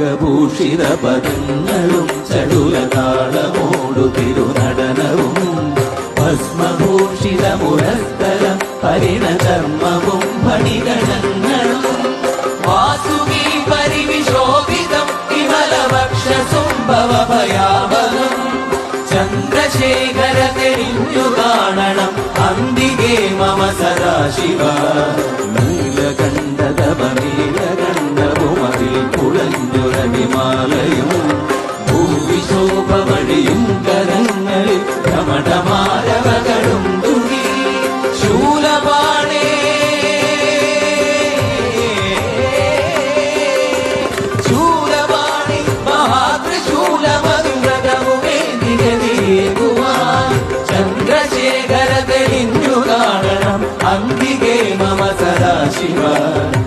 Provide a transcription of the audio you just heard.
തിലകഭൂഷിത പദങ്ങളും ചടുലതാളമോടു തിരുനടനവും ഭസ്മഭൂഷിത മുരസ്ഥലം പരിണകർമ്മവും ഫണിഗണങ്ങളും വാസുകി പരിവിശോഭിതം വിമലവക്ഷസുംഭവ ഭയാവഹം ചന്ദ്രശേഖര തെളിഞ്ഞു കാണണം അന്തികേ മമ സദാശിവ ചന്ദ്രശേഖര